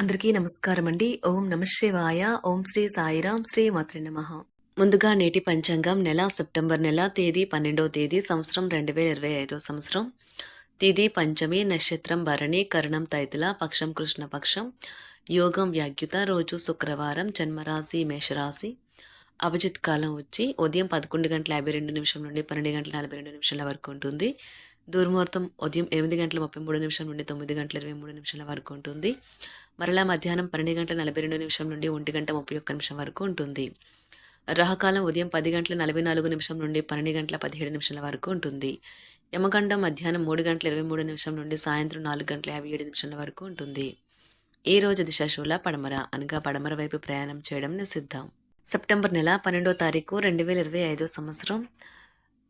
అందరికీ నమస్కారం అండి ఓం నమశివాయ ఓం శ్రీ సాయిరాం శ్రీ మాత్రి నమ. ముందుగా నేటి పంచాంగం నెల సెప్టెంబర్ నెల తేదీ పన్నెండవ తేదీ సంవత్సరం రెండు వేల ఇరవై ఐదో సంవత్సరం. తిథి పంచమి నక్షత్రం భరణి కరణం తైతుల పక్షం కృష్ణపక్షం యోగం వ్యాఖ్యుత రోజు శుక్రవారం జన్మరాశి మేషరాశి. అభిజిత్ కాలం వచ్చి ఉదయం పదకొండు గంటల యాభై రెండు నిమిషం నుండి పన్నెండు గంటల నలభై రెండు నిమిషాల వరకు ఉంటుంది. దుర్ముహూర్తం ఉదయం ఎనిమిది గంటల ముప్పై మూడు నిమిషం నుండి తొమ్మిది గంటల ఇరవై మూడు నిమిషాల వరకు ఉంటుంది. మరలా మధ్యాహ్నం పన్నెండు గంటల నలభై రెండు నిమిషం నుండి ఒంటి గంట ముప్పై ఒక్క నిమిషం వరకు ఉంటుంది. రహకాలం ఉదయం పది గంటల నలభై నాలుగు నిమిషం నుండి పన్నెండు గంటల పదిహేడు నిమిషాల వరకు ఉంటుంది. యమగండం మధ్యాహ్నం మూడు గంటల ఇరవై మూడు నిమిషం నుండి సాయంత్రం నాలుగు గంటల యాభై ఏడు నిమిషాల వరకు ఉంటుంది. ఈ రోజు దిశాశూల పడమర అనగా పడమర వైపు ప్రయాణం చేయడం నిషిద్ధం. సెప్టెంబర్ నెల పన్నెండో తారీఖు రెండు వేల ఇరవై ఐదో సంవత్సరం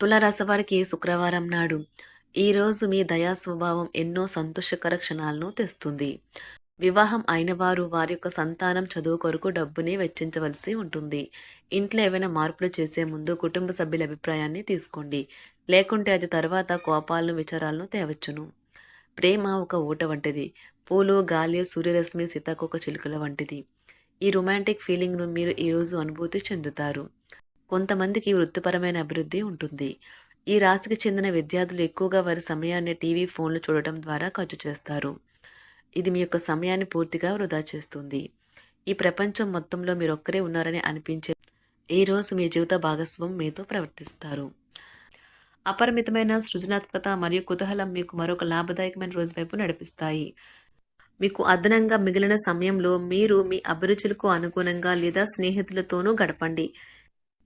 తులారాశి వారికి శుక్రవారం నాడు ఈరోజు మీ దయా స్వభావం ఎన్నో సంతోషకర క్షణాలను తెస్తుంది. వివాహం అయిన వారు వారి యొక్క సంతానం చదువు కొరకు డబ్బుని వెచ్చించవలసి ఉంటుంది. ఇంట్లో ఏవైనా మార్పులు చేసే ముందు కుటుంబ సభ్యుల అభిప్రాయాన్ని తీసుకోండి. లేకుంటే అది తర్వాత కోపాలను విచారాలను తేవచ్చును. ప్రేమ ఒక ఊట వంటిది. పూలు గాలి సూర్యరశ్మి సీతాకోక చిలుకల వంటిది. ఈ రొమాంటిక్ ఫీలింగ్ను మీరు ఈరోజు అనుభూతి చెందుతారు. కొంతమందికి వృత్తిపరమైన అభివృద్ధి ఉంటుంది. ఈ రాశికి చెందిన విద్యార్థులు ఎక్కువగా వారి సమయాన్ని టీవీ ఫోన్లు చూడటం ద్వారా ఖర్చు చేస్తారు. ఇది మీ యొక్క సమయాన్ని పూర్తిగా వృధా చేస్తుంది. ఈ ప్రపంచం మొత్తంలో మీరు ఒక్కరే ఉన్నారని అనిపించే ఈ రోజు మీ జీవిత భాగస్వామి మీతో ప్రవర్తిస్తారు. అపరిమితమైన సృజనాత్మకత మరియు కుతూహలం మీకు మరొక లాభదాయకమైన రోజు వైపు నడిపిస్తాయి. మీకు అదనంగా మిగిలిన సమయంలో మీరు మీ అభిరుచులకు అనుగుణంగా లేదా స్నేహితులతోనూ గడపండి.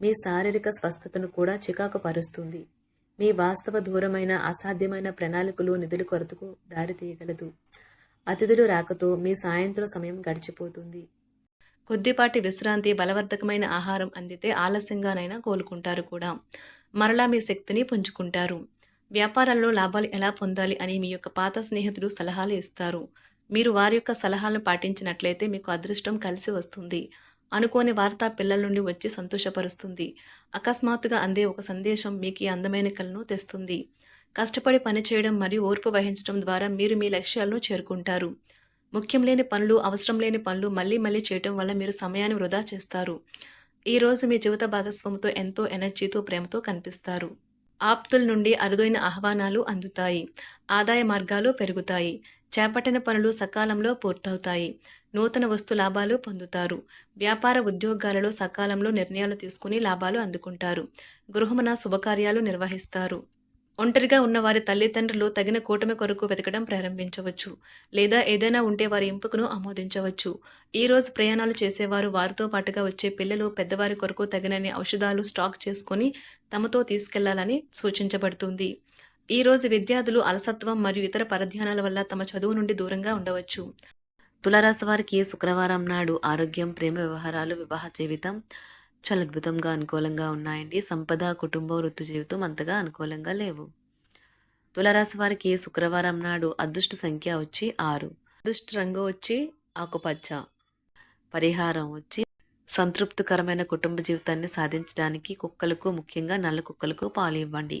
మీ శారీరక స్వస్థతను కూడా చికాకు పరుస్తుంది మీ వాస్తవ దూరమైన అసాధ్యమైన ప్రణాళికలు నిధుల కొరతకు దారితీయగలదు అతిథులు రాకతో మీ సాయంత్రం సమయం గడిచిపోతుంది. కొద్దిపాటి విశ్రాంతి బలవర్ధకమైన ఆహారం అందితే ఆలస్యంగానైనా కోలుకుంటారు కూడా. మరలా మీ శక్తిని పుంజుకుంటారు. వ్యాపారాల్లో లాభాలు ఎలా పొందాలి అని మీ యొక్క పాత స్నేహితులు సలహాలు ఇస్తారు. మీరు వారి యొక్క సలహాలను పాటించినట్లయితే మీకు అదృష్టం కలిసి వస్తుంది. అనుకోని వార్త పిల్లల నుండి వచ్చి సంతోషపరుస్తుంది. అకస్మాత్తుగా అందే ఒక సందేశం మీకు ఈ అందమైన కలను తెస్తుంది. కష్టపడి పనిచేయడం మరియు ఓర్పు వహించడం ద్వారా మీరు మీ లక్ష్యాలను చేరుకుంటారు. ముఖ్యం లేని పనులు అవసరం లేని పనులు మళ్ళీ మళ్ళీ చేయటం వల్ల మీరు సమయాన్ని వృధా చేస్తారు. ఈరోజు మీ జీవిత భాగస్వామితో ఎంతో ఎనర్జీతో ప్రేమతో కనిపిస్తారు. ఆప్తుల నుండి అరుదైన ఆహ్వానాలు అందుతాయి. ఆదాయ మార్గాలు పెరుగుతాయి. చేపట్టిన పనులు సకాలంలో పూర్తవుతాయి. నూతన వస్తు లాభాలు పొందుతారు. వ్యాపార ఉద్యోగాలలో సకాలంలో నిర్ణయాలు తీసుకుని లాభాలు అందుకుంటారు. గృహమున శుభకార్యాలు నిర్వహిస్తారు. ఒంటరిగా ఉన్న వారి తల్లిదండ్రులు తగిన కూటమి కొరకు వెతకడం ప్రారంభించవచ్చు లేదా ఏదైనా ఉంటే వారి ఎంపికను ఆమోదించవచ్చు. ఈ రోజు ప్రయాణాలు చేసేవారు వారితో పాటుగా వచ్చే పిల్లలు పెద్దవారి కొరకు తగినన్ని ఔషధాలు స్టాక్ చేసుకొని తమతో తీసుకెళ్ళాలని సూచించబడుతుంది. ఈ రోజు విద్యార్థులు అలసత్వం మరియు ఇతర పరధ్యానాల వల్ల తమ చదువు నుండి దూరంగా ఉండవచ్చు. తులారాశి వారికి శుక్రవారం నాడు ఆరోగ్యం ప్రేమ వ్యవహారాలు వివాహ జీవితం చాలా అద్భుతంగా అనుకూలంగా ఉన్నాయండి. సంపద కుటుంబ వృత్తి జీవితం అంతగా అనుకూలంగా లేవు. తులారాశి వారికి శుక్రవారం నాడు అదృష్ట సంఖ్య వచ్చి ఆరు. అదృష్ట రంగు వచ్చి ఆకుపచ్చ. పరిహారం వచ్చి సంతృప్తికరమైన కుటుంబ జీవితాన్ని సాధించడానికి కుక్కలకు ముఖ్యంగా నల్ల కుక్కలకు పాలు ఇవ్వండి.